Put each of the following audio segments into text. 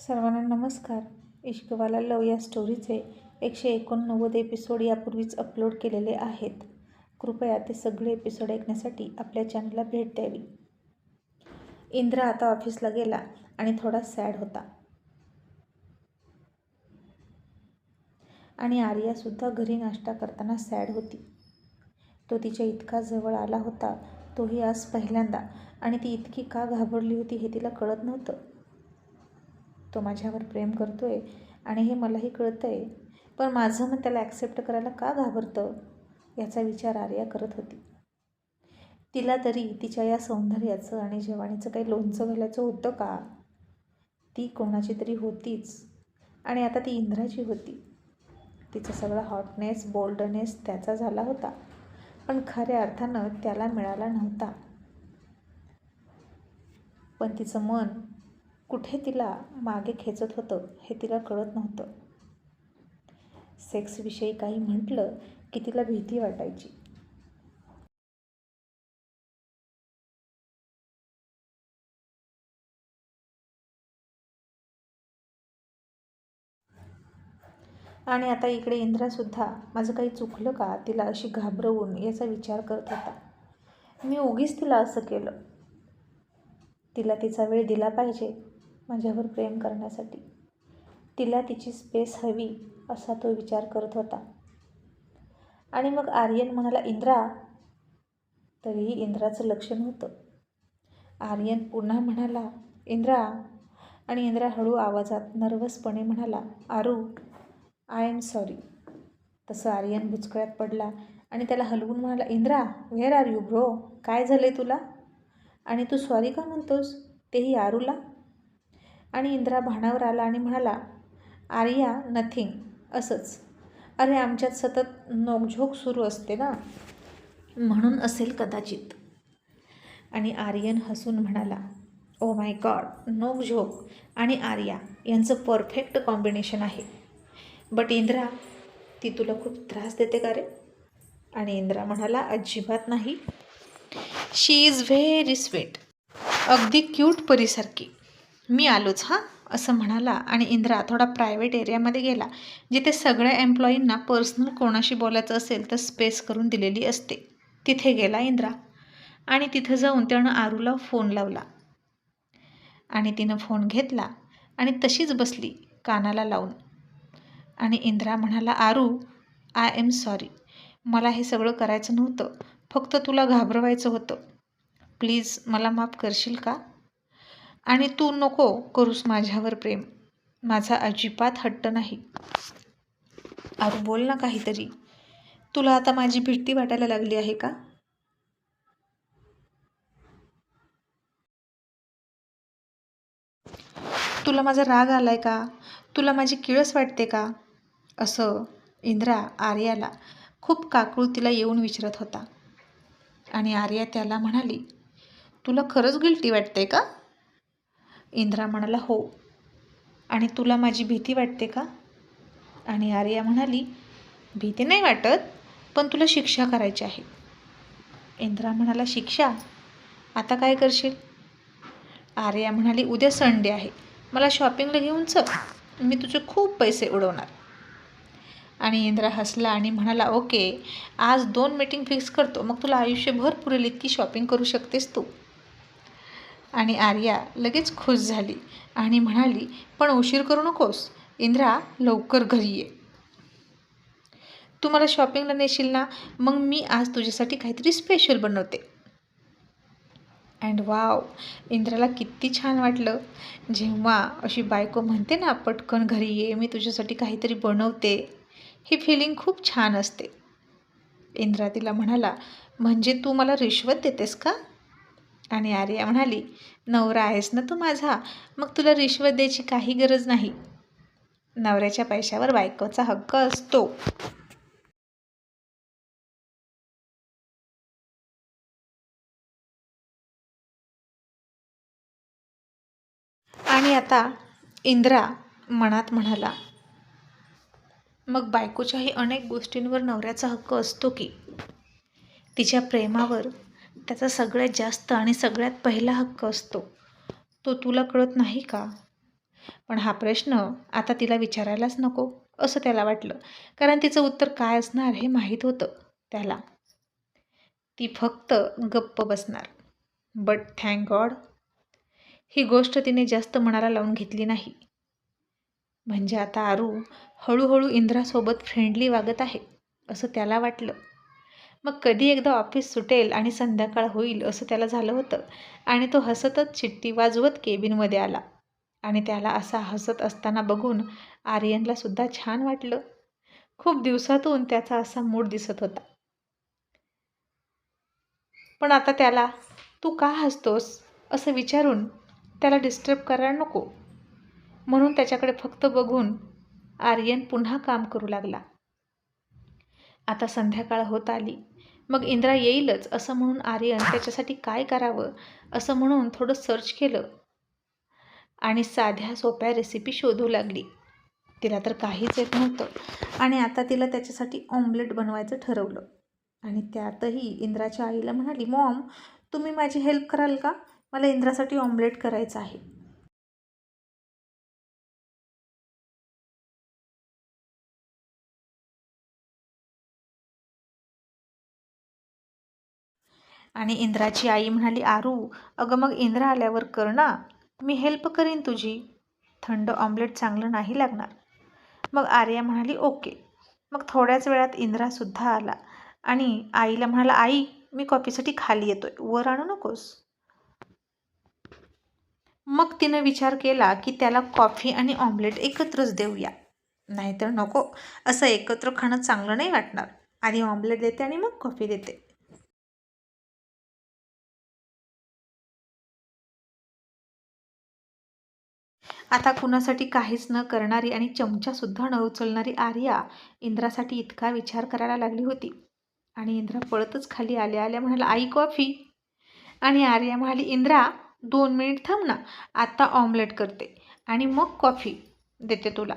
सर्वांना नमस्कार. इश्कवाला लव या स्टोरीचे एकशे एकोणनव्वद एपिसोड यापूर्वीच अपलोड केलेले आहेत. कृपया ते सगळे एपिसोड ऐकण्यासाठी आपल्या चॅनलला भेट द्यावी. इंद्र आता ऑफिसला गेला आणि थोडा सॅड होता. आणि आर्यासुद्धा घरी नाश्ता करताना सॅड होती. तो तिच्या इतका जवळ आला होता तोही आज पहिल्यांदा. आणि ती इतकी का घाबरली होती हे तिला कळत नव्हतं. तो माझ्यावर प्रेम करतो आहे आणि हे मलाही कळतं आहे पण माझं मन त्याला ॲक्सेप्ट करायला का घाबरतं? याचा विचार आर्या करत होती. तिला तरी तिच्या या सौंदर्याचं आणि जेवणीचं काही लोणचं घालायचं होतं का? ती कोणाची तरी होतीच. आणि आता ती इंद्राची होती. तिचा सगळा हॉटनेस बोल्डनेस त्याचा झाला होता. पण खऱ्या अर्थानं त्याला मिळाला नव्हता. पण तिचं मन कुठे तिला मागे खेचत होतं हे तिला कळत नव्हतं. सेक्सविषयी काही म्हटलं की तिला भीती वाटायची. आणि आता इकडे इंद्रासुद्धा माझं काही चुकलं का? तिला अशी घाबरवून याचा विचार करत होता. मी उगीच तिला असं केलं. तिला तिचा वेळ दिला पाहिजे. माझ्यावर प्रेम करण्यासाठी. तिला तिची स्पेस हवी असा तो विचार करत होता. आणि मग आर्यन म्हणाला इंद्रा. तरीही इंद्राचं लक्ष नव्हतं. आर्यन पुन्हा म्हणाला इंद्रा. आणि इंद्रा हळू आवाजात नर्वसपणे म्हणाला आरू आय एम सॉरी तसं आर्यन बुचकळ्यात पडला आणि त्याला हलवून म्हणाला Indra where are you bro काय झालं आहे तुला? आणि तू सॉरी का म्हणतोस? तेही आरूला? आणि इंद्रा भाणावर आला आणि म्हणाला आर्या नथिंग असंच. अरे आमच्यात सतत नोकझोक सुरू असते ना? म्हणून असेल कदाचित. आणि आर्यन हसून म्हणाला ओ माय गॉड नोकझोक आणि आर्या यांचं परफेक्ट कॉम्बिनेशन आहे. बट इंद्रा ती तुला खूप त्रास देते का रे? आणि इंद्रा म्हणाला अजिबात नाही. शी इज व्हेरी स्वीट अगदी क्यूट परीसारखी. मी आलोच हां असं म्हणाला आणि इंद्रा थोडा प्रायव्हेट एरियामध्ये गेला जिथे सगळ्या एम्प्लॉईंना पर्सनल कोणाशी बोलायचं असेल तर स्पेस करून दिलेली असते. तिथे गेला इंद्रा आणि तिथं जाऊन त्यानं आरूला फोन लावला. आणि तिनं फोन घेतला आणि तशीच बसली कानाला लावून. आणि इंद्रा म्हणाला आरू आय एम सॉरी मला हे सगळं करायचं नव्हतं. फक्त तुला घाबरवायचं होतं. प्लीज मला माफ करशील का? आणि तू नको करूस माझ्यावर प्रेम. माझा अजिबात हट्ट नाही. अरे बोल ना काहीतरी. तुला आता माझी भीती वाटायला लागली आहे का? तुला माझा राग आलाय का? तुला माझी किळस वाटते का? असं इंद्रा आर्याला खूप काकळुतीला येऊन विचारत होता. आणि आर्या त्याला म्हणाली तुला खरंच गिल्टी वाटते का? इंद्रा म्हणाला हो. आणि तुला माझी भीती वाटते का? आणि आर्या म्हणाली भीती नाही वाटत पण तुला शिक्षा करायची आहे. इंद्रा म्हणाला शिक्षा? आता काय करशील? आर्या म्हणाली उद्या संडे आहे. मला शॉपिंगला घेऊन चल. मी तुझे खूप पैसे उडवणार. आणि इंद्रा हसला आणि म्हणाला ओके आज दोन मीटिंग फिक्स करतो. मग तुला आयुष्यभर पुरेल इतकी शॉपिंग करू शकतेस तू. आणि आर्या लगेच खुश झाली आणि म्हणाली पण उशीर करू नकोस इंद्रा लवकर घरी ये. तू मला शॉपिंगला नेशील ना मग मी आज तुझ्यासाठी काहीतरी स्पेशल बनवते. अँड वाव इंद्राला किती छान वाटलं. जेव्हा अशी बायको म्हणते ना पटकन घरी ये मी तुझ्यासाठी काहीतरी बनवते. ही फिलिंग खूप छान असते. इंद्रा तिला म्हणाला म्हणजे तू मला रिश्वत देतेस का? आणि आर्या म्हणाली नवरा आहेस ना तू माझा? मग तुला रिश्वत द्यायची काही गरज नाही. नवऱ्याच्या पैशावर बायकोचा हक्क असतो. आणि आता इंद्रा मनात म्हणाला मग बायकोच्याही अनेक गोष्टींवर नवऱ्याचा हक्क असतो की? तिच्या प्रेमावर त्याचा सगळ्यात जास्त आणि सगळ्यात पहिला हक्क असतो. तो तुला कळत नाही का? पण हा प्रश्न आता तिला विचारायलाच नको असं त्याला वाटलं. कारण तिचं उत्तर काय असणार हे माहीत होतं त्याला. ती फक्त गप्प बसणार. बट थँक गॉड ही गोष्ट तिने जास्त मनाला लावून घेतली नाही. म्हणजे आता आरू हळूहळू इंद्रासोबत फ्रेंडली वागत आहे असं त्याला वाटलं. मग कधी एकदा ऑफिस सुटेल आणि संध्याकाळ होईल असं त्याला झालं होतं. आणि तो हसतच चिठ्ठी वाजवत केबिनमध्ये आला. आणि त्याला असा हसत असताना बघून आर्यनला सुद्धा छान वाटलं. खूप दिवसातून त्याचा असा मूड दिसत होता. पण आता त्याला तू का हसतोस? असं विचारून त्याला डिस्टर्ब करायला नको. म्हणून त्याच्याकडे फक्त बघून आर्यन पुन्हा काम करू लागला. आता संध्याकाळ होत आली. मग इंद्रा येईलच असं म्हणून आर्यन त्याच्यासाठी काय करावं असं म्हणून थोडं सर्च केलं. आणि साध्या सोप्या रेसिपी शोधू लागली. तिला तर काहीच येत नव्हतं. आणि आता तिला त्याच्यासाठी ऑमलेट बनवायचं ठरवलं. आणि त्यातही इंद्राच्या आईला म्हणाली मॉम तुम्ही माझी हेल्प कराल का? मला इंद्रासाठी ऑमलेट करायचं आहे. आणि इंद्राची आई म्हणाली आरू अगं मग इंद्रा आल्यावर कर ना. मी हेल्प करीन तुझी. थंड ऑमलेट चांगलं नाही लागणार. मग आर्या म्हणाली ओके. मग थोड्याच वेळात इंद्रासुद्धा आला आणि आईला म्हणाला आई मी कॉफीसाठी खाली येतोय. वर आणू नकोस. मग तिनं विचार केला की त्याला कॉफी आणि ऑमलेट एकत्रच देऊया. नाहीतर नको असं एकत्र खाणं चांगलं नाही वाटणार. आधी ऑमलेट देते आणि मग कॉफी देते. आता कुणासाठी काहीच न करणारी आणि चमचासुद्धा न उचलणारी आर्या इंद्रासाठी इतका विचार करायला लागली होती. आणि इंद्रा पळतच खाली आल्या आल्या म्हणाला आई कॉफी आणि आर्या म्हणाली इंद्रा दोन मिनिट थांब ना आत्ता ऑमलेट करते आणि मग कॉफी देते तुला.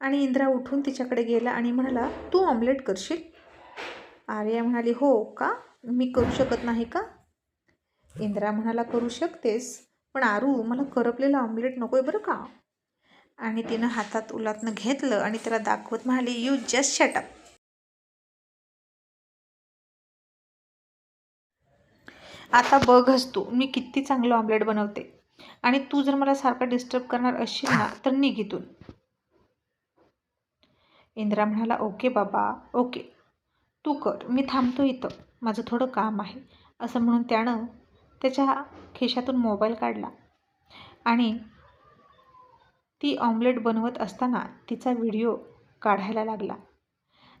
आणि इंद्रा उठून तिच्याकडे गेला आणि म्हणाला तू ऑमलेट करशील? आर्या म्हणाली हो का? मी करू शकत नाही का? इंद्रा म्हणाला करू शकतेस पण आरू मला करपलेलं ऑमलेट नको आहे बरं का? आणि तिनं हातात उलातनं घेतलं आणि त्याला दाखवत म्हणाली यू जस्ट शटअप आता बघच तू मी किती चांगलं ऑमलेट बनवते. आणि तू जर मला सारखा डिस्टर्ब करणार असशील ना तर निघितून इंद्रा म्हणाला ओके बाबा ओके. तू कर मी थांबतो इथं माझं थोडं काम आहे. असं म्हणून त्यानं त्याच्या खिशातून मोबाईल काढला आणि ती ऑमलेट बनवत असताना तिचा व्हिडिओ काढायला लागला.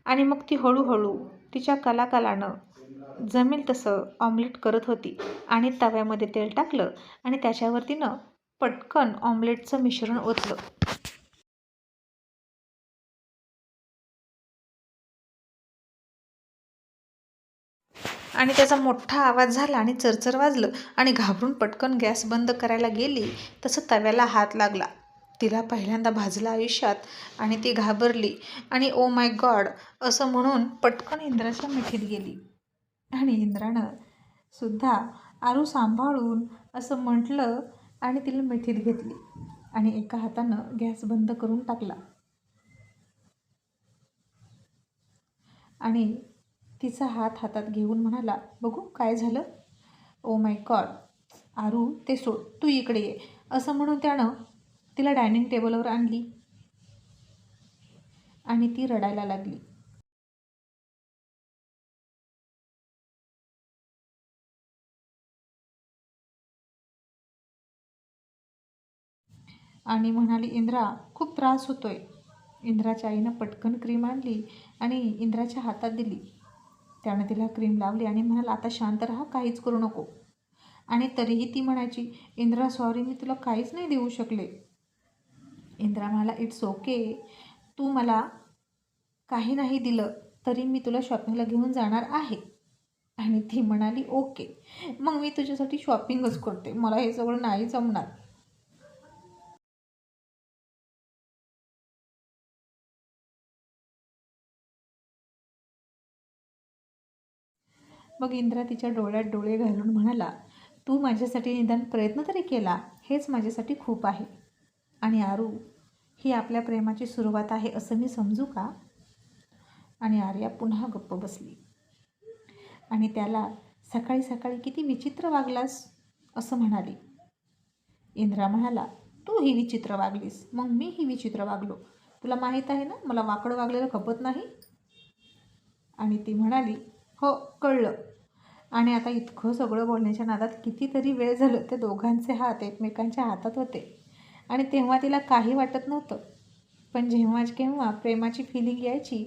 आणि मग ती हळूहळू तिच्या कलाकलानं जमेल तसं ऑमलेट करत होती आणि तव्यामध्ये तेल टाकलं आणि त्याच्यावर तिनं पटकन ऑमलेटचं मिश्रण ओतलं. आणि त्याचा मोठा आवाज झाला आणि चरचर वाजलं आणि घाबरून पटकन गॅस बंद करायला गेली तसं तव्याला हात लागला. तिला पहिल्यांदा भाजलं आयुष्यात आणि ती घाबरली आणि ओ माय गॉड असं म्हणून पटकन इंद्राच्या मिठीत गेली. आणि इंद्रानं सुद्धा आरू सांभाळून असं म्हटलं आणि तिला मिठीत घेतली आणि एका हातानं गॅस बंद करून टाकला. आणि तिचा हात हातात घेऊन म्हणाला बघू काय झालं? ओ माय गॉड आरू ते सोड तू इकडे ये असं म्हणून त्यानं तिला डायनिंग टेबलवर आणली आणि ती रडायला लागली. आणि म्हणाली इंद्रा खूप त्रास होतोय. इंद्राच्या आईनं पटकन क्रीम आणली आणि इंद्राच्या हातात दिली. त्यानं तिला क्रीम लावली आणि म्हणाला आता शांत राहा काहीच करू नको. आणि तरीही ती म्हणायची इंद्रा सॉरी मी तुला काहीच नाही देऊ शकले. इंद्रा म्हणाला इट्स ओके तू मला काही नाही दिलं तरी मी तुला शॉपिंगला घेऊन जाणार आहे. आणि ती म्हणाली ओके मग मी तुझ्यासाठी शॉपिंगच करते. मला हे सगळं नाही जमणार. मग इंद्रा तिच्या डोळ्यात डोळे घालून म्हणाला तू माझ्यासाठी निदान प्रयत्न तरी केला हेच माझ्यासाठी खूप आहे. आणि आरू ही आपल्या प्रेमाची सुरुवात आहे असं मी समजू का? आणि आर्या पुन्हा गप्प बसली. आणि त्याला सकाळी सकाळी किती विचित्र वागलास असं म्हणाली. इंद्रा म्हणाला तू ही विचित्र वागलीस मग मी ही विचित्र वागलो. तुला माहीत आहे ना मला वाकडं वागलेलं खपत नाही? आणि ती म्हणाली हो कळलं. आणि आता इतकं सगळं बोलण्याच्या नादात कितीतरी वेळ झालं ते दोघांचे हात एकमेकांच्या हातात होते. आणि तेव्हा तिला काही वाटत नव्हतं. पण जेव्हा केव्हा प्रेमाची फिलिंग यायची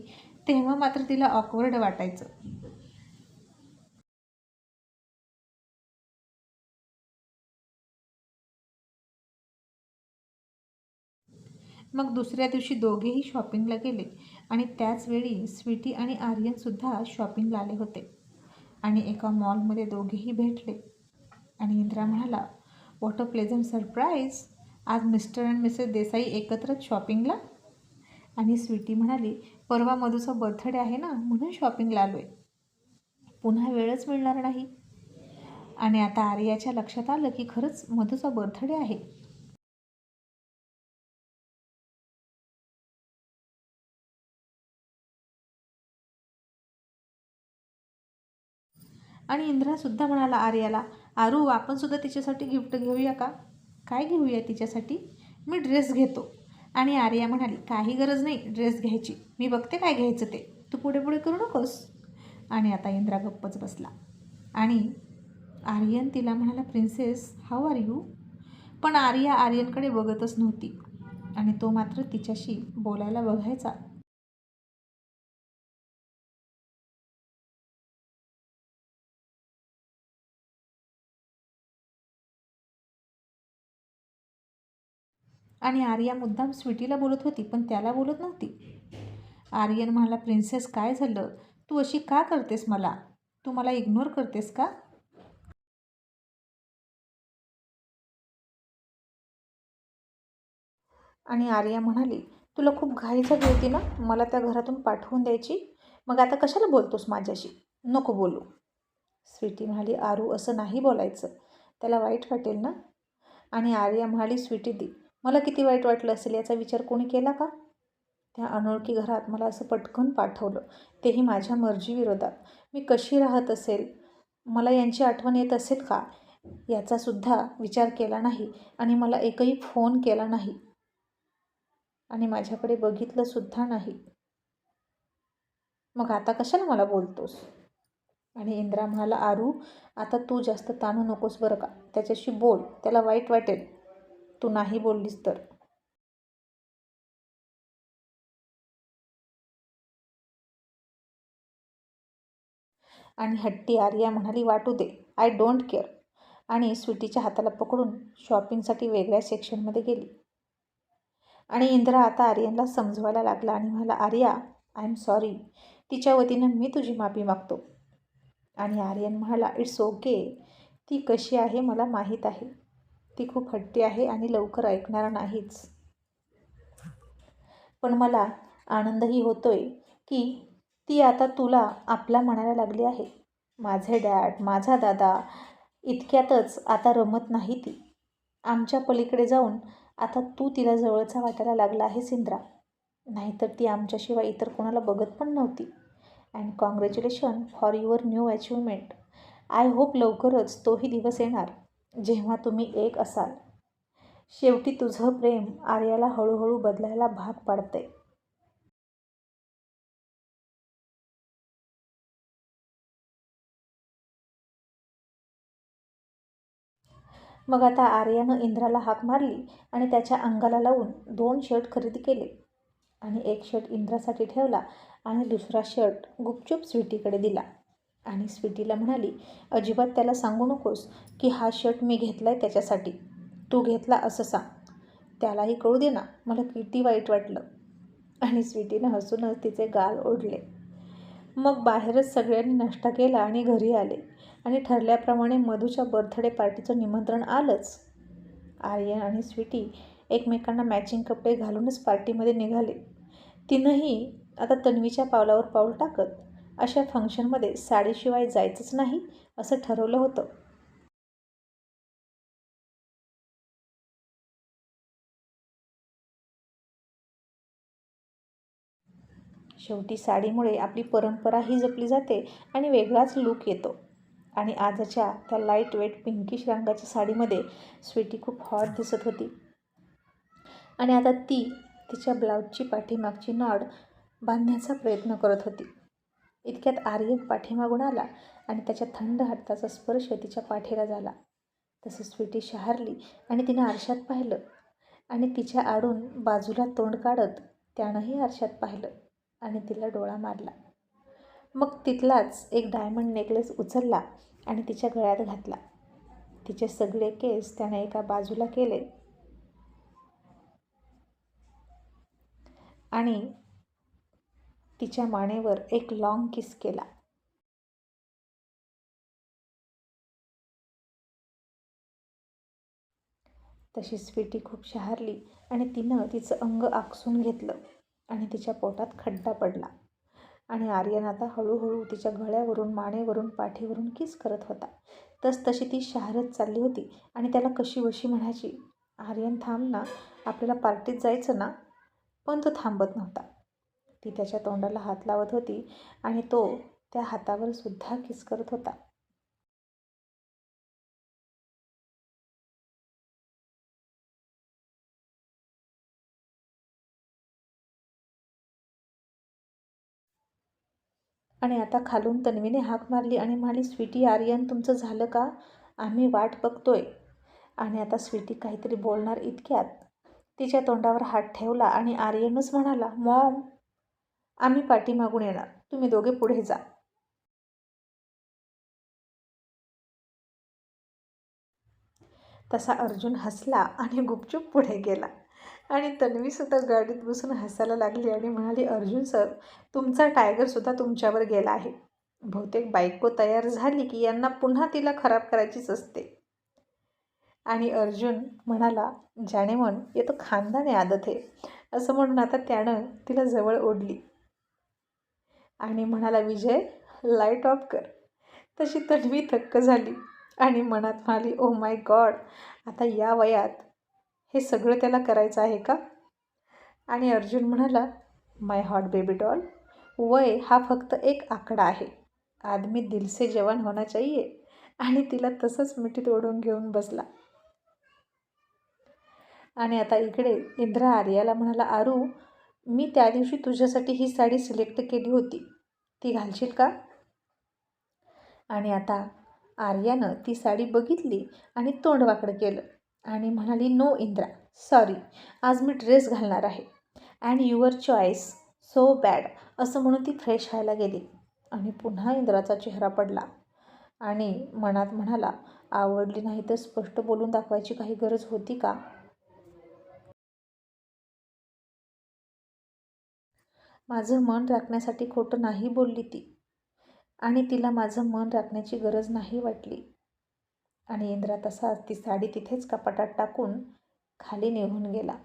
तेव्हा मात्र तिला ऑकवर्ड वाटायचं. मग दुसऱ्या दिवशी दोघेही शॉपिंगला गेले आणि त्याच वेळी स्वीटी आणि आर्यनसुद्धा शॉपिंगला आले होते. आणि एका मॉलमध्ये दोघेही भेटले. आणि इंद्रा म्हणाला वॉट अ प्लेझंट सरप्राईज आज मिस्टर अँड मिसेस देसाई एकत्रच शॉपिंगला? आणि स्वीटी म्हणाली परवा मधूचा बर्थडे आहे ना म्हणून शॉपिंगला आलो आहे पुन्हा वेळच मिळणार नाही. आणि आता आर्याच्या लक्षात आलं की खरंच मधूचा बर्थडे आहे. आणि इंद्रासुद्धा म्हणाला आर्याला आरू आपणसुद्धा तिच्यासाठी गिफ्ट घेऊया का? काय घेऊया तिच्यासाठी? मी ड्रेस घेतो. आणि आर्या म्हणाली काही गरज नाही ड्रेस घ्यायची. मी बघते काय घ्यायचं ते. तू पुढे पुढे करू नकोस. आणि आता इंद्रा गप्पच बसला. आणि आर्यन तिला म्हणाला प्रिन्सेस हाऊ आर यू? पण आर्या आर्यनकडे बघतच नव्हती. आणि तो मात्र तिच्याशी बोलायला बघायचा. आणि आर्या मुद्दाम स्वीटीला बोलत होती पण त्याला बोलत नव्हती. आर्यन म्हणाला प्रिन्सेस काय झालं? तू अशी का करतेस मला? तू मला इग्नोर करतेस का? आणि आर्या म्हणाली तुला खूप घाई झाली होती ना? मला त्या घरातून पाठवून द्यायची? मग आता कशाला बोलतोस माझ्याशी? नको बोलू. स्वीटी म्हणाली आरू असं नाही बोलायचं. त्याला वाईट वाटेल ना? आणि आर्या म्हणाली स्वीटी दी मला किती वाईट वाटलं असेल याचा विचार कोणी केला का? त्या अनोळखी घरात मला असं पटकन पाठवलं. तेही माझ्या मर्जीविरोधात मी कशी राहत असेल? मला यांची आठवण येत असेल का? याचासुद्धा विचार केला नाही आणि मला एकही फोन केला नाही. आणि माझ्याकडे बघितलंसुद्धा नाही. मग आता कशाला मला बोलतोस? आणि इंद्रा म्हणाला आरू आता तू जास्त ताणू नकोस बरं का? त्याच्याशी बोल. त्याला वाईट वाटेल. तू नाही बोललीस तर. आणि हट्टी आर्या म्हणाली वाटू दे आय डोंट केअर आणि स्वीटीच्या हाताला पकडून शॉपिंगसाठी वेगळ्या सेक्शनमध्ये गेली. आणि इंद्रा आता आर्यनला समजवायला लागला आणि म्हणाला आर्या आय एम सॉरी तिच्या वतीनं मी तुझी माफी मागतो. आणि आर्यन म्हणाला इट्स ओके ती कशी आहे मला माहीत आहे. ती खूप हट्टी आहे आणि लवकर ऐकणार नाहीच. पण मला आनंदही होतोय की ती आता तुला आपला म्हणायला लागली आहे. माझे डॅड माझा दादा इतक्यातच आता रमत नाही ती. आमच्या पलीकडे जाऊन आता तू तिला जवळचा वाटायला लागला आहेस इंद्रा नाहीतर ती आमच्याशिवाय इतर कोणाला बघत पण नव्हती. And congratulation for your new achievement I hope लवकरच तोही दिवस येणार. जेव्हा तुम्ही एक असाल शेवटी तुझं प्रेम आर्याला हळूहळू बदलायला भाग पाडते. मग आता आर्यानं इंद्राला हाक मारली आणि त्याच्या अंगाला लावून दोन शर्ट खरेदी केले. आणि एक शर्ट इंद्रासाठी ठेवला आणि दुसरा शर्ट गुपचूप स्वीटीकडे दिला. आणि स्वीटीला म्हणाली अजिबात त्याला सांगू नकोस की हा शर्ट मी घेतला आहे त्याच्यासाठी. तू घेतला असं सांग. त्यालाही कळू दे ना मला किती वाईट वाटलं. आणि स्वीटीनं हसूनच तिचे गाल ओढले. मग बाहेरच सगळ्यांनी नाश्ता केला आणि घरी आले. आणि ठरल्याप्रमाणे मधूच्या बर्थडे पार्टीचं निमंत्रण आलंच. आर्यन आणि स्वीटी एकमेकांना मॅचिंग कपडे घालूनच पार्टीमध्ये निघाले. तिनंही आता तन्वीच्या पावलावर पाऊल टाकत अशा फंक्शनमध्ये साडीशिवाय जायचंच नाही असं ठरवलं होतं. शेवटी साडीमुळे आपली परंपराही जपली जाते आणि वेगळाच लूक येतो. आणि आजच्या त्या लाइट वेट पिंकिश रंगाच्या साडीमध्ये स्वीटी खूप हॉट दिसत होती. आणि आता ती तिच्या ब्लाऊजची पाठीमागची नाड बांधण्याचा प्रयत्न करत होती. इतक्यात आर्यन पाठीमागून आला आणि त्याच्या थंड हाताचा स्पर्श तिच्या पाठीला झाला. तसं स्वीटी शहारली आणि तिनं आरशात पाहिलं आणि तिच्या आडून बाजूला तोंड काढत त्यानंही आरशात पाहिलं आणि तिला डोळा मारला. मग तिथलाच एक डायमंड नेकलेस उचलला आणि तिच्या गळ्यात घातला. तिचे सगळे केस त्याने एका बाजूला केले आणि तिच्या मानेवर एक लॉंग किस केला. तशी स्वीटी खूप शहारली आणि तिनं तिचं अंग आकसून घेतलं आणि तिच्या पोटात खड्डा पडला. आणि आर्यन आता हळूहळू तिच्या गळ्यावरून मानेवरून पाठीवरून किस करत होता. तस तशी ती शहारत चालली होती आणि त्याला कशी वशी म्हणायची? आर्यन थांब ना आपल्याला पार्टीत जायचं ना? पण तो थांबत नव्हता. ती त्याच्या तोंडाला हात लावत होती आणि तो त्या हातावर सुद्धा किस करत होता. आणि आता खालून तन्वीने हाक मारली आणि म्हणाली स्वीटी आर्यन तुमचं झालं का? आम्ही वाट बघतोय. आणि आता स्वीटी काहीतरी बोलणार इतक्यात तिच्या तोंडावर हात ठेवला आणि आर्यनच म्हणाला मॉम आम्ही पाठीमागून येणार. तुम्ही दोघे पुढे जा. तसा अर्जुन हसला आणि गुपचूप पुढे गेला. आणि तन्वीसुद्धा गाडीत बसून हसायला लागली आणि म्हणाली अर्जुन सर तुमचा टायगरसुद्धा तुमच्यावर गेला आहे. बहुतेक बायको तयार झाली की यांना पुन्हा तिला खराब करायचीच असते. आणि अर्जुन म्हणाला ज्याने म्हण ये तो खानदाने आदत आहे. असं म्हणून आता त्यानं तिला जवळ ओढली. आणि म्हणाला विजय लाइट ऑफ कर. तशी तन्वी थक्क झाली आणि मनात म्हणाली ओ माय गॉड आता या वयात हे सगळं त्याला करायचं आहे का? आणि अर्जुन म्हणाला माय हॉट बेबी डॉल वय हा फक्त एक आकडा आहे. आदमी दिलसे जवान होना चाहिए. आणि तिला तसंच मिठीत ओढून घेऊन बसला. आणि आता इकडे इंद्रा आर्याला म्हणाला आरू मी त्या दिवशी तुझ्यासाठी ही साडी सिलेक्ट केली होती. ती घालशील का? आणि आता आर्यानं ती साडी बघितली आणि तोंडवाकडं केलं आणि म्हणाली नो इंद्रा सॉरी आज मी ड्रेस घालणार आहे. And your choice so bad असं म्हणून ती फ्रेश व्हायला गेली. आणि पुन्हा इंद्राचा चेहरा पडला आणि मनात म्हणाला आवडली नाही तर स्पष्ट बोलून दाखवायची काही गरज होती का? माझं मन राखण्यासाठी खोटं नाही बोलली ती. आणि तिला माझं मन राखण्याची गरज नाही वाटली. आणि इंद्रा तसाच ती साडी तिथेच कपाटात टाकून खाली निघून गेला.